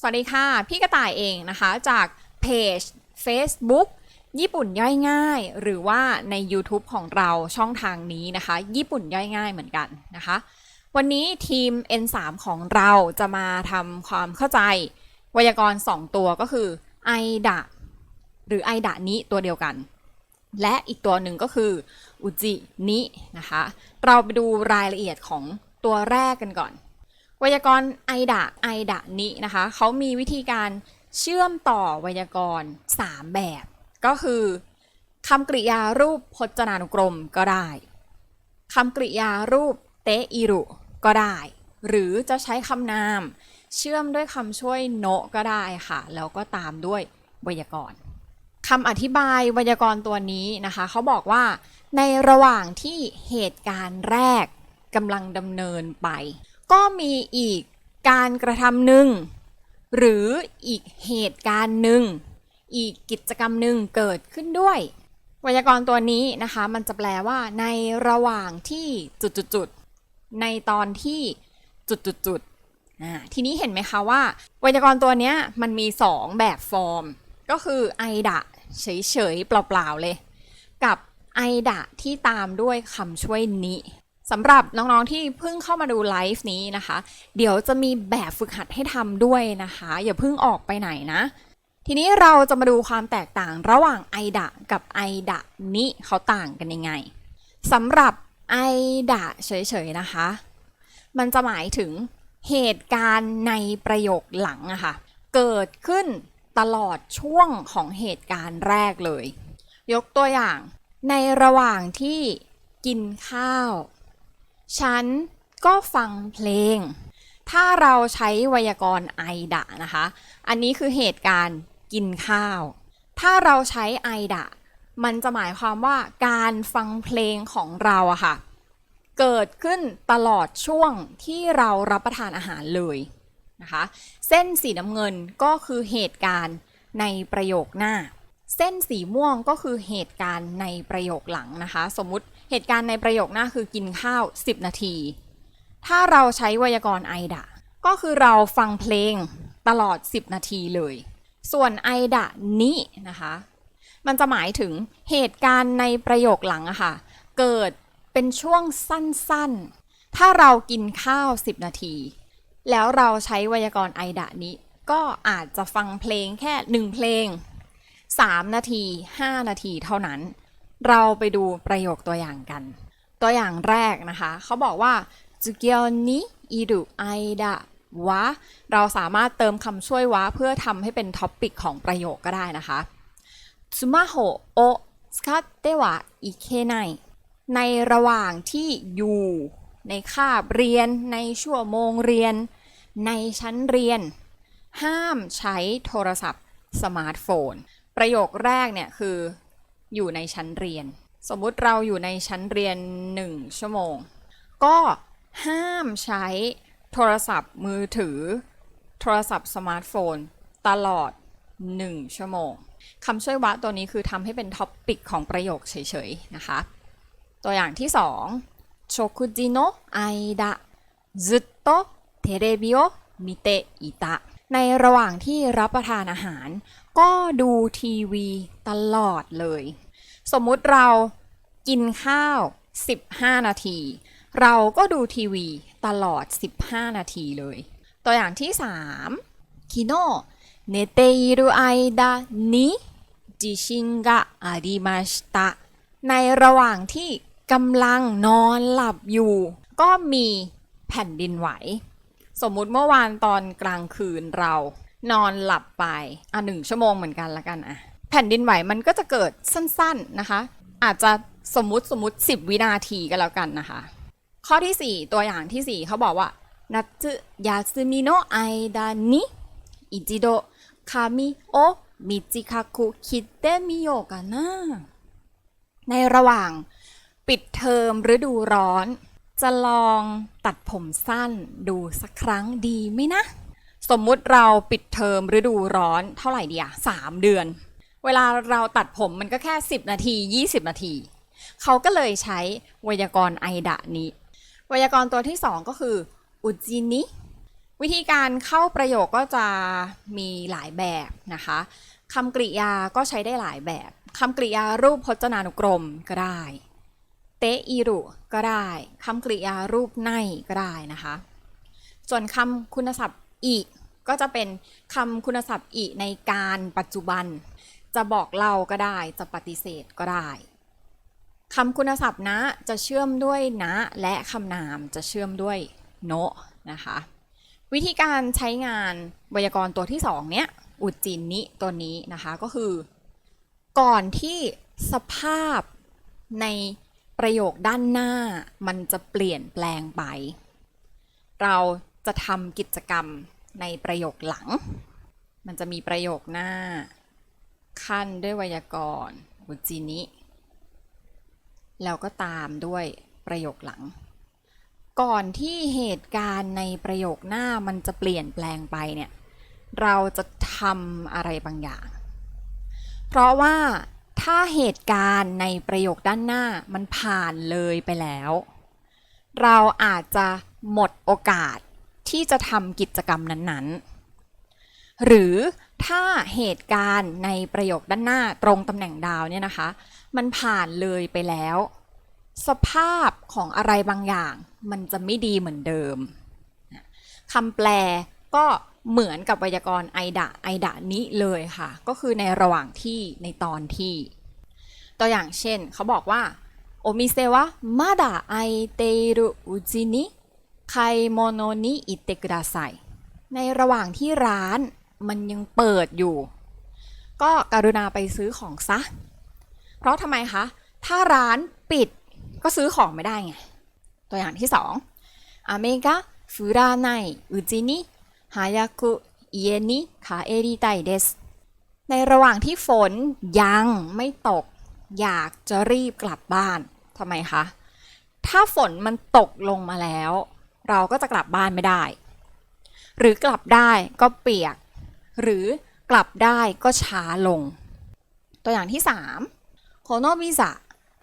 สวัสดีค่ะ พี่กระต่ายเองนะคะจากเพจ Facebook ญี่ปุ่นย่อยง่าย หรือว่าใน YouTube ของเราช่องทางนี้นะคะ ญี่ปุ่นย่อยง่ายเหมือนกันนะคะ วันนี้ทีม N3 ของเราจะมาทำความเข้าใจไวยากรณ์ 2 ตัวก็คือไอดะหรือไอดะนี้ตัวเดียวกัน และอีกตัวหนึ่งก็คืออุจินินะคะ เราไปดูรายละเอียดของตัวแรกกันก่อน ไวยากรณ์ไอดะไอดะนินะคะเขามีวิธีการเชื่อมต่อไวยากรณ์ 3 แบบ ก็คือคำกริยารูปพจนานุกรมก็ได้คำกริยารูปเตอิรุก็ได้ หรือจะใช้คำนาม เชื่อมด้วยคำช่วยโนก็ได้ค่ะ แล้วก็ตามด้วยไวยากรณ์คำอธิบายไวยากรณ์ตัวนี้นะคะเขาบอกว่าในระหว่างที่เหตุการณ์แรกกำลังดำเนินไป ก็มีอีกการกระทำหนึ่ง หรืออีกเหตุการณ์หนึ่ง อีกกิจกรรมหนึ่งเกิดขึ้นด้วย ไวยากรณ์ตัวนี้นะคะ มันจะแปลว่าในระหว่างที่จุดๆในตอนที่จุดๆทีนี้เห็นไหมคะว่า ไวยากรณ์ตัวเนี้ยมันมี 2 แบบฟอร์ม ก็คือไอดะเฉยๆเปล่าๆเลย กับไอดะที่ตามด้วยคำช่วยนิ สำหรับน้องๆที่เพิ่งเข้ามาดูไลฟ์นี้นะคะ เดี๋ยวจะมีแบบฝึกหัดให้ทำด้วยนะคะ อย่าเพิ่งออกไปไหนนะ ทีนี้เราจะมาดูความแตกต่างระหว่างไอดะกับไอดะนิเขาต่างกันยังไงสำหรับไอดะเฉยๆนะคะ มันจะหมายถึงเหตุการณ์ในประโยคหลังอะค่ะ เกิดขึ้นตลอดช่วงของเหตุการณ์แรกเลย ยกตัวอย่างในระหว่างที่กินข้าว ฉันก็ฟังเพลง ถ้าเราใช้ไวยากรณ์ไอดะนะคะ อันนี้คือเหตุการณ์กินข้าว ถ้าเราใช้ไอดะ มันจะหมายความว่าการฟังเพลงของเราอะค่ะ เกิดขึ้นตลอดช่วงที่เรารับประทานอาหารเลยนะคะ เส้นสีน้ำเงินก็คือเหตุการณ์ในประโยคหน้า เส้นสีม่วงก็คือเหตุการณ์ในประโยคหลังนะคะ สมมุติ เหตุการณ์ในประโยคหน้าคือกินข้าว 10 นาที ถ้าเราใช้ไวยากรณ์ไอดะ ก็คือเราฟังเพลงตลอด 10 นาทีเลย ส่วนไอดะนี้นะคะ มันจะหมายถึงเหตุการณ์ในประโยคหลังอะค่ะ เกิดเป็นช่วงสั้นๆ ถ้าเรากินข้าว 10 นาที แล้วเราใช้ไวยากรณ์ไอดะนี้ ก็อาจจะฟังเพลงแค่หนึ่งเพลง 3 นาที 5 นาทีเท่านั้น เราไปดูประโยคตัวอย่างกัน ตัวอย่างแรกนะคะ เขาบอกว่าจุเกียวนิอิรุไอดะวะ เราสามารถเติมคำช่วยวะเพื่อทำให้เป็นท็อปปิกของประโยคก็ได้นะคะสมาโฮโอสคัตเตวะอิเคไนในระหว่างที่อยู่ ในคาบเรียน ในชั่วโมงเรียน ในชั้นเรียน ห้ามใช้โทรศัพท์สมาร์ทโฟน ประโยคแรกเนี่ยคือ อยู่ในชั้นเรียน สมมุติเราอยู่ในชั้นเรียน 1 ชั่วโมง ก็ห้ามใช้โทรศัพท์มือถือ โทรศัพท์สมาร์ทโฟน ตลอด 1 ชั่วโมงคำช่วยวะตัวนี้คือทำให้เป็นท็อปปิกของประโยคเฉยๆนะคะ ตัวอย่างที่2โชคุจิโนะไอดะずっとテレビを見ていた ในระหว่างที่รับประทานอาหาร ก็ดูทีวีตลอดเลย สมมุติเรากินข้าว 15 นาที เราก็ดูทีวีตลอด 15 นาทีเลย ตัวอย่างที่ 3คิโนะเนเตอิรุไอดะนิจิชินกะอาริมาชตะในระหว่างที่กำลังนอนหลับอยู่ ก็มีแผ่นดินไหว สมมุติเมื่อวานตอนกลางคืนเรานอนหลับไปอะหนึ่งชั่วโมงเหมือนกันละกันอะแผ่นดินไหวมันก็จะเกิดสั้นๆนะคะ อาจจะสมมุติสมมุติ 10 วินาทีก็แล้วกันนะคะ ข้อที่ 4 ตัวอย่างที่ 4 เขาบอกว่านัตสึยาซึมิโนะไอดานิอิจิโดคามิโอมิจิคาคุคิเตมิโยกานะในระหว่างปิดเทอมฤดูร้อน จะลองตัดผมสั้นดูสักครั้งดีไหมนะ สมมุติเราปิดเทอมฤดูร้อนเท่าไหร่เดีอะสามเดือน เวลาเราตัดผมมันก็แค่ 10 นาที 20 นาที เขาก็เลยใช้ไวยากรณ์ไอดะนี้ ไวยากรณ์ตัวที่ 2 ก็คืออุจินิวิธีการเข้าประโยคก็จะมีหลายแบบนะคะคำกริยาก็ใช้ได้หลายแบบคำกริยารูปพจนานุกรมก็ได้ เตอิรุก็ได้คำกริยารูปในก็ได้นะคะ ส่วนคำคุณศัพท์อีกก็จะเป็นคำคุณศัพท์อีในการปัจจุบัน จะบอกเล่าก็ได้จะปฏิเสธก็ได้คำคุณศัพท์นะจะเชื่อมด้วยนะ และคำนามจะเชื่อมด้วยโนะนะคะ วิธีการใช้งานไวยากรณ์ตัวที่สองเนี้ยอุจจินนิตัวนี้นะคะก็คือ ก่อนที่สภาพใน ประโยคด้านหน้ามันจะเปลี่ยนแปลงไป เราจะทำกิจกรรมในประโยคหลัง มันจะมีประโยคหน้า ขั้นด้วยไวยากรณ์อุจินิ แล้วก็ตามด้วยประโยคหลัง ก่อนที่เหตุการณ์ในประโยคหน้ามันจะเปลี่ยนแปลงไปเนี่ย เราจะทำอะไรบางอย่าง เพราะว่า ถ้าเหตุการณ์ในประโยคด้านหน้ามันผ่านเลยไปแล้ว เราอาจจะหมดโอกาสที่จะทำกิจกรรมนั้นๆ หรือถ้าเหตุการณ์ในประโยคด้านหน้าตรงตำแหน่งดาวเนี่ยนะคะ มันผ่านเลยไปแล้ว สภาพของอะไรบางอย่างมันจะไม่ดีเหมือนเดิมคำแปลก็ เหมือนกับไวยากรณ์ไอดะไอดะนี้เลยค่ะ ก็คือในระหว่างที่ในตอนที่ ตัวอย่างเช่น เขาบอกว่าโอมิเซวะมาดะไอเตรุอุจินิไคโมโนนิอิเตกุดาไซในระหว่างที่ร้านมันยังเปิดอยู่ ก็กรุณาไปซื้อของซะ เพราะทำไมคะ ถ้าร้านปิดก็ซื้อของไม่ได้ไง ตัวอย่างที่สองอเมกะฟูราไนอุจินิ ฮายากุเยนิคาเอริไตเดสในระหว่างที่ฝนยังไม่ตก อยากจะรีบกลับบ้านทำไมคะ ถ้าฝนมันตกลงมาแล้ว เราก็จะกลับบ้านไม่ได้ หรือกลับได้ก็เปียก หรือกลับได้ก็ช้าลง ตัวอย่างที่3โคโนบิซะ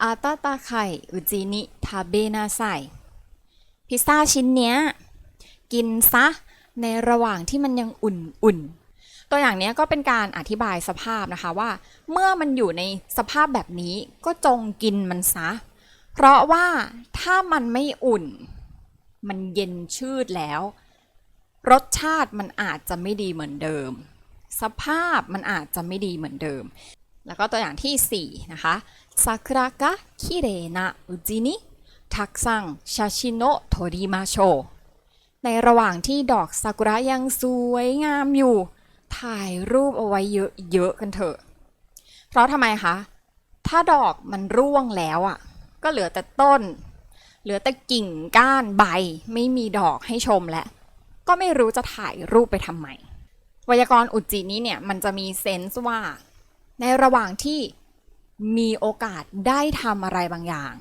อาตาตาไคอุจินิทาเบนาไซพิซซ่าชิ้นเนี้ย กินซะ ในระหว่างที่มันยังอุ่นๆ ตัวอย่างนี้ก็เป็นการอธิบายสภาพนะคะว่า เมื่อมันอยู่ในสภาพแบบนี้ก็จงกินมันซะ เพราะว่าถ้ามันไม่อุ่น มันเย็นชืดแล้ว รสชาติมันอาจจะไม่ดีเหมือนเดิม สภาพมันอาจจะไม่ดีเหมือนเดิม แล้วก็ตัวอย่างที่ 4 นะคะซากุระกะคิเรนะอุจินิทักซังชาชิโนะโทริมาโช ในระหว่างที่ดอกซากุระยังสวยงามอยู่ ถ่ายรูปเอาไว้เยอะๆกันเถอะ เพราะทำไมคะ ถ้าดอกมันร่วงแล้วอะ ก็เหลือแต่ต้น เหลือแต่กิ่งก้านใบ ไม่มีดอกให้ชมแล้ว ก็ไม่รู้จะถ่ายรูปไปทำไม ไวยากรณ์อุจจินี้เนี่ยมันจะมีเซนส์ว่า ในระหว่างที่มีโอกาสได้ทำอะไรบางอย่าง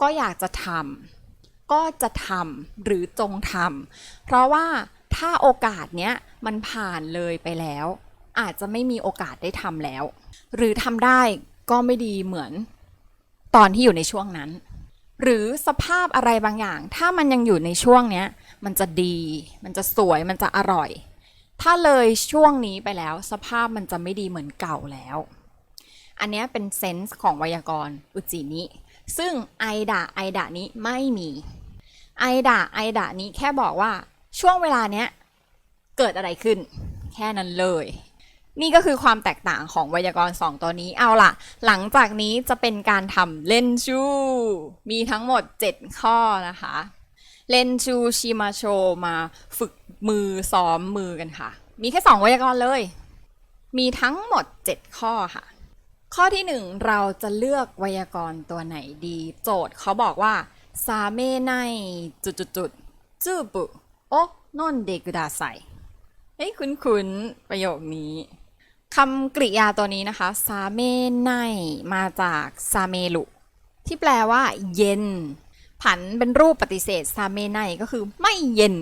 ก็อยากจะทำ ก็จะทำหรือจงทำเพราะว่าถ้าโอกาสเนี้ยมันผ่านเลยไปแล้ว อาจจะไม่มีโอกาสได้ทำแล้ว หรือทำได้ก็ไม่ดีเหมือนตอนที่อยู่ในช่วงนั้น หรือสภาพอะไรบางอย่าง ถ้ามันยังอยู่ในช่วงเนี้ยมันจะดี มันจะสวยมันจะอร่อย ถ้าเลยช่วงนี้ไปแล้ว สภาพมันจะไม่ดีเหมือนเก่าแล้ว อันเนี้ยเป็นเซนส์ของไวยากรณ์อุจินิ ซึ่งไอดะไอดะนี้ไม่มีไอดะไอดะนี้แค่บอกว่าช่วงเวลาเนี้ยเกิดอะไรขึ้น แค่นั้นเลย นี่ก็คือความแตกต่างของไวยากรณ์สองตัวนี้เอาล่ะ หลังจากนี้จะเป็นการทำเลนชูมีทั้งหมด 7 ข้อนะคะเลนชูชิมาโชมาฝึกมือซ้อมมือกันค่ะ มีแค่ 2 ไวยากรณ์เลย มีทั้งหมด 7 ข้อค่ะ ข้อที่ 1 เราจะเลือกไวยากรณ์ตัวไหนดี โจทย์เขาบอกว่าซาเมไนจุดจุดจุดจูบุโอนอนเดกุดาไซเฮ้ยคุ้นๆ ประโยคนี้คำกริยาตัวนี้นะคะซาเมไนมาจากซาเมลุที่แปลว่า เย็น ผันเป็นรูปปฏิเสธซาเมไนก็คือไม่เย็น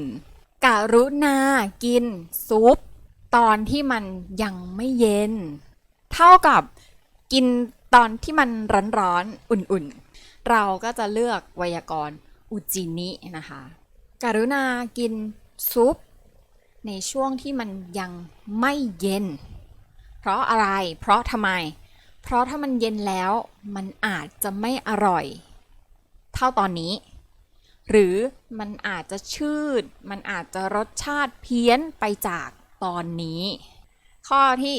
การุณากินซุป ตอนที่มันยังไม่เย็น เท่ากับ กินตอนที่มันร้อนๆอุ่นๆ เราก็จะเลือกไวยากรณ์อุจินินะคะการุณากินซุป ในช่วงที่มันยังไม่เย็น เพราะอะไร เพราะทำไม เพราะถ้ามันเย็นแล้วมันอาจจะไม่อร่อย เท่าตอนนี้ หรือมันอาจจะชืด มันอาจจะรสชาติเพี้ยนไปจากตอนนี้ ข้อที่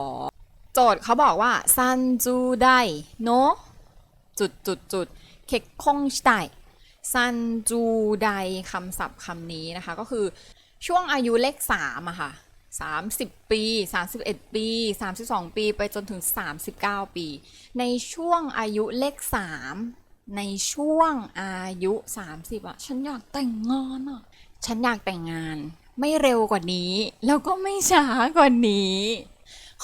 2 จทย์เขาบอกว่าซันจูไดโนจุดจุดจุดเคกคงชไดซันจูไดคำศัพท์คำนี้นะคะ ก็คือช่วงอายุเลข3อะค่ะ30ปี31ปี32ปี ไปจนถึง39ปี ในช่วงอายุเลข3ในช่วงอายุ30อะฉันอยากแต่งงานอะฉันอยากแต่งงาน ไม่เร็วกว่านี้ แล้วก็ไม่ช้ากว่านี้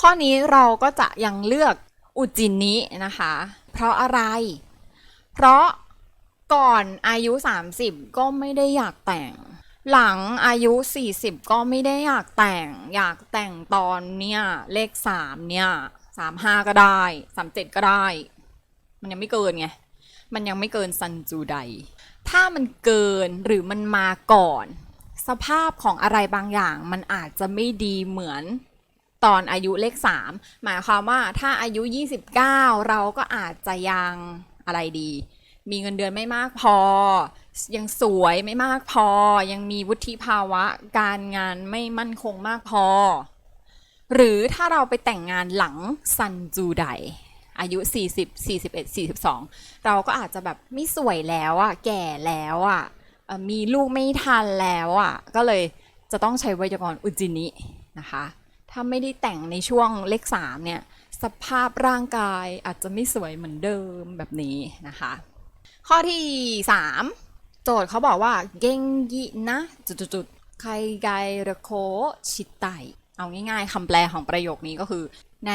ข้อนี้เราก็จะยังเลือกอุจินินะคะ เพราะอะไร เพราะก่อนอายุ 30 ก็ไม่ได้อยากแต่ง หลังอายุ 40 ก็ไม่ได้อยากแต่ง อยากแต่งตอนเนี้ยเลข 3 เนี่ย 35 ก็ได้ 37 ก็ได้ มันยังไม่เกินไง มันยังไม่เกินซันจูได ถ้ามันเกินหรือมันมาก่อน สภาพของอะไรบางอย่างมันอาจจะไม่ดีเหมือน ตอนอายุเลข 3 หมายความว่าถ้าอายุ 29 เราก็อาจจะยังอะไรดี มีเงินเดือนไม่มากพอ ยังสวยไม่มากพอ ยังมีวุฒิภาวะการงานไม่มั่นคงมากพอ หรือถ้าเราไปแต่งงานหลังซันจูไดอายุ 40 41 42 เราก็อาจจะแบบไม่สวยแล้วอะแก่แล้วอะเอ่อมีลูกไม่ทันแล้วอะ ก็เลยจะต้องใช้ไวยากรณ์อุจินินะคะ ถ้าไม่ได้แต่งในช่วงเลข3เนี่ยสภาพร่างกายอาจจะไม่สวยเหมือนเดิมแบบนี้นะคะ ข้อที่ 3 โจทย์เขาบอกว่าเกงกินะจุดๆๆไคไกระโคชิตไตเอาง่ายๆคำแปลของประโยคนี้ก็คือ ใน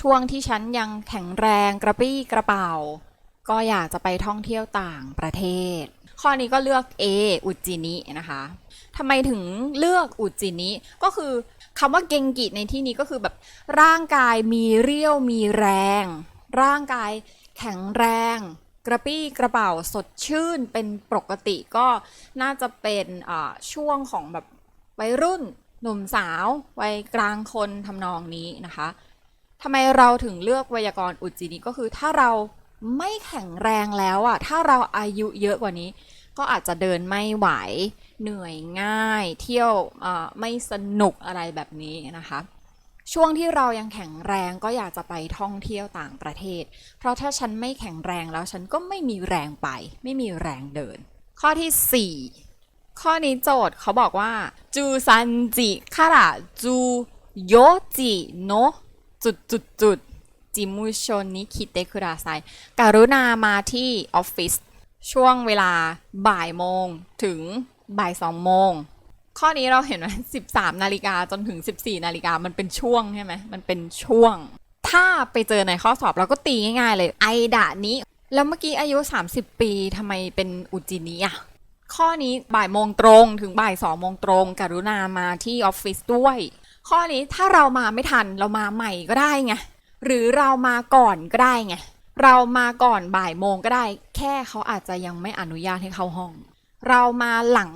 ช่วงที่ฉันยังแข็งแรงกระปี้กระเป๋า ก็อยากจะไปท่องเที่ยวต่างประเทศ ข้อนี้ก็เลือก A อุจินินะคะทำไมถึงเลือกอุจินิก็คือ คำว่าเกงกิในที่นี้ก็คือแบบร่างกายมีเรี่ยวมีแรง ร่างกายแข็งแรง กระปี้กระเป๋าสดชื่นเป็นปกติก็น่าจะเป็นอ่าช่วงของแบบวัยรุ่นหนุ่มสาววัยกลางคนทำนองนี้นะคะทำไมเราถึงเลือกไวยากรณ์อุจินิก็คือถ้าเราไม่แข็งแรงแล้วอะถ้าเราอายุเยอะกว่านี้ ก็อาจจะเดินไม่ไหว เหนื่อยง่าย เที่ยวไม่สนุกอะไรแบบนี้นะคะ ช่วงที่เรายังแข็งแรงก็อยากจะไปท่องเที่ยวต่างประเทศ เพราะถ้าฉันไม่แข็งแรงแล้วฉันก็ไม่มีแรงไป ไม่มีแรงเดิน ข้อที่ 4 ข้อนี้โจทย์เขาบอกว่าจูซันจิคาระจูโยจิโนจุดจุดจุดจิมุชนนิคิเตคุระไซการุณามาที่ออฟฟิศช่วงเวลาบ่ายโมงถึง บ่ายสองโมง ข้อนี้เราเห็นว่า13นาฬิกาจนถึง14นาฬิกามันเป็นช่วงใช่ไหมมันเป็นช่วง ถ้าไปเจอในข้อสอบเราก็ตีง่าย ๆ เลย ไอดะนี้ แล้วเมื่อกี้อายุ 30 ปีทำไมเป็นอุจินี้อะข้อนี้บ่ายโมงตรงถึงบ่ายสองโมงตรง กรุณามาที่ออฟฟิศด้วย ข้อนี้ถ้าเรามาไม่ทันเรามาใหม่ก็ได้ไงหรือเรามาก่อนก็ได้ไงเรามาก่อนบ่ายโมงก็ได้ แค่เขาอาจจะยังไม่อนุญาตให้เข้าห้อง เรามาหลัง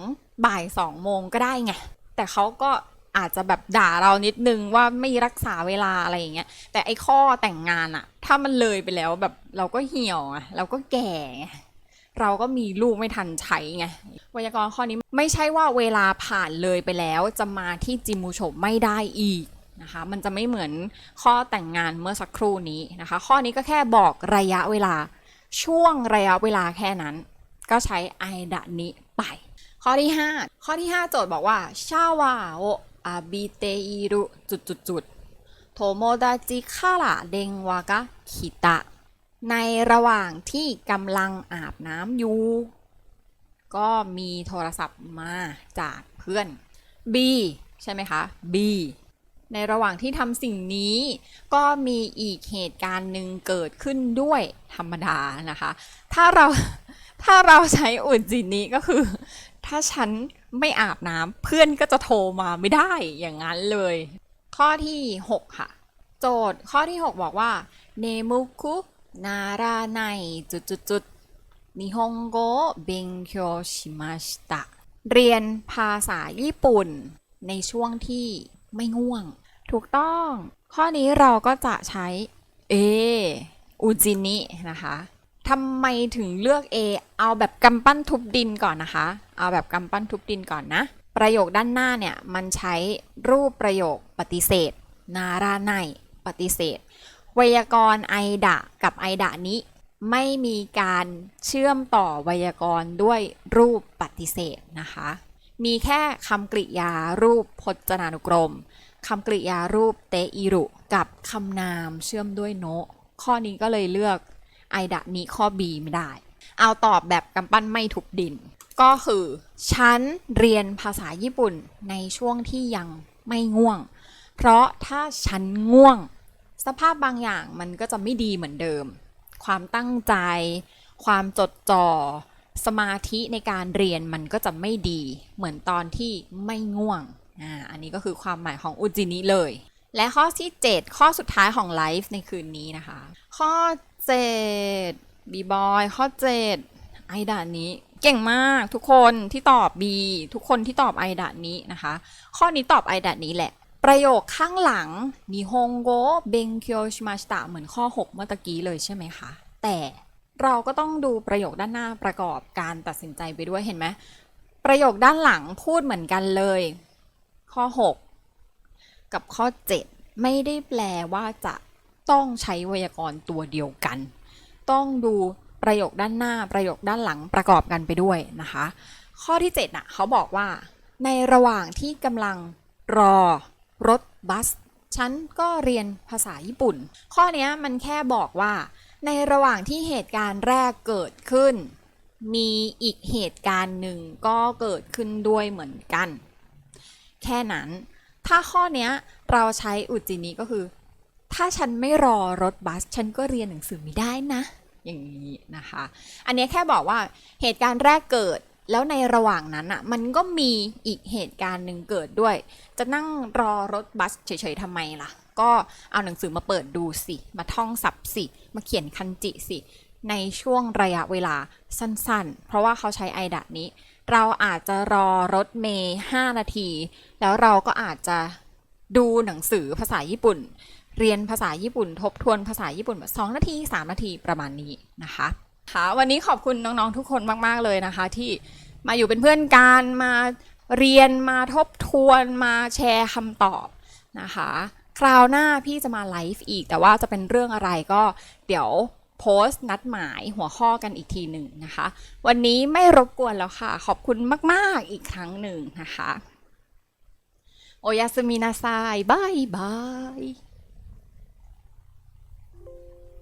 บ่ายสองโมงก็ได้ไง แต่เขาก็อาจจะแบบด่าเรานิดนึงว่าไม่รักษาเวลาอะไรอย่างเงี้ย แต่ไอ้ข้อแต่งงานอะถ้ามันเลยไปแล้วแบบเราก็เหี่ยวอะเราก็แก่ไงเราก็มีลูกไม่ทันใช้ไงไวยากรณ์ข้อนี้ไม่ใช่ว่าเวลาผ่านเลยไปแล้วจะมาที่จิมูโฉมไม่ได้อีกนะคะ มันจะไม่เหมือนข้อแต่งงานเมื่อสักครู่นี้นะคะ ข้อนี้ก็แค่บอกระยะเวลาช่วงระยะเวลาแค่นั้น ก็ใช้ไอดะนี้ไป ข้อที่ 5 ข้อที่ 5 โจทย์บอกว่าชาวาโออาบิเตอิรุจุดจุดจุดโทโมดาจิคาระเดงวากะคิตะ ในระหว่างที่กำลังอาบน้ำอยู่ ก็มีโทรศัพท์มาจากเพื่อน B ใช่ไหมคะ B ในระหว่างที่ทำสิ่งนี้ก็มีอีกเหตุการณ์หนึ่งเกิดขึ้นด้วยธรรมดานะคะ ถ้าเรา ถ้าเราใช้อุจินี้ก็คือ ถ้าฉันไม่อาบน้ำเพื่อนก็จะโทรมาไม่ได้อย่างนั้นเลย ข้อที่ 6 ค่ะ โจทย์ข้อที่ 6 บอกว่าเนมุคุนาราไนจุดจุดจุดนิฮงโกเบงเคียวชิมาชิตะเรียนภาษาญี่ปุ่น ในช่วงที่ไม่ง่วง ถูกต้อง ข้อนี้เราก็จะใช้ A อูจินินะคะ ทำไมถึงเลือก A เอาแบบกำปั้นทุบดินก่อนนะคะ เอาแบบกำปั้นทุบดินก่อนนะ ประโยคด้านหน้าเนี่ยมันใช้รูปประโยคปฏิเสธ นาราไนปฏิเสธ ไวยากรณ์ไอดะกับไอดะนี้ ไม่มีการเชื่อมต่อไวยากรณ์ด้วยรูปปฏิเสธนะคะ มีแค่คำกริยารูปพจนานุกรมคำกริยารูปเตอิรุ กับคำนามเชื่อมด้วยโนะข้อนี้ก็เลยเลือก ไอดะนี้ข้อ B ไม่ได้ เอาตอบแบบกำปั้นไม่ทุบดิน ก็คือ ฉันเรียนภาษาญี่ปุ่นในช่วงที่ยังไม่ง่วง เพราะถ้าฉันง่วง สภาพบางอย่างมันก็จะไม่ดีเหมือนเดิม ความตั้งใจ ความจดจ่อสมาธิในการเรียนมันก็จะไม่ดีเหมือนตอนที่ไม่ง่วง อ่า อันนี้ก็คือความหมายของอุจินิเลย และข้อที่ 7 ข้อสุดท้ายของไลฟ์ในคืนนี้นะคะ ข้อ 7บีบอยข้อ 7 ไอดานี้เก่งมากทุกคนที่ตอบ B ทุกคนที่ตอบไอดานี้นะคะ ข้อนี้ตอบไอดานี้แหละ ประโยคข้างหลังนิฮงโกเบงเคียวชิมาชิตะเหมือนข้อ 6 เมื่อตะกี้เลยใช่ไหมคะ แต่เราก็ต้องดูประโยคด้านหน้าประกอบการตัดสินใจไปด้วยเห็นไหมประโยคด้านหลังพูดเหมือนกันเลย ข้อ 6 กับข้อ 7 ไม่ได้แปลว่าจะ ต้องใช้ไวยากรณ์ตัวเดียวกัน ต้องดูประโยคด้านหน้าประโยคด้านหลังประกอบกันไปด้วยนะคะ ข้อที่7น่ะเขาบอกว่า ในระหว่างที่กำลังรอรถบัสฉันก็เรียนภาษาญี่ปุ่น ข้อนี้มันแค่บอกว่า ในระหว่างที่เหตุการณ์แรกเกิดขึ้น มีอีกเหตุการณ์หนึ่งก็เกิดขึ้นด้วยเหมือนกัน แค่นั้น ถ้าข้อนี้เราใช้อุจินิก็คือ ถ้าฉันไม่รอรถบัส ฉันก็เรียนหนังสือไม่ได้นะ อย่างนี้นะคะ อันนี้แค่บอกว่าเหตุการณ์แรกเกิดแล้วในระหว่างนั้นอะ มันก็มีอีกเหตุการณ์หนึ่งเกิดด้วย จะนั่งรอรถบัสเฉยๆทำไมล่ะ ก็เอาหนังสือมาเปิดดูสิ มาท่องศัพท์สิ มาเขียนคันจิสิ ในช่วงระยะเวลาสั้นๆ เพราะว่าเขาใช้ไอดะนี้ เราอาจจะรอรถเมย์5นาที แล้วเราก็อาจจะดูหนังสือภาษาญี่ปุ่น เรียนภาษาญี่ปุ่น ทบทวนภาษาญี่ปุ่นแบบ2นาที 3 นาทีประมาณนี้นะคะค่ะวันนี้ขอบคุณน้องๆทุกคนมาก ๆ เลยนะคะ ที่มาอยู่เป็นเพื่อนกันมาเรียนมาทบทวนมาแชร์คำตอบนะคะ คราวหน้าพี่จะมาไลฟ์อีก แต่ว่าจะเป็นเรื่องอะไรก็เดี๋ยวโพสต์นัดหมายหัวข้อกันอีกทีหนึ่งนะคะ วันนี้ไม่รบกวนแล้วค่ะ ขอบคุณมาก ๆ อีกครั้งหนึ่งนะคะ โอยาสมินาไซบายบาย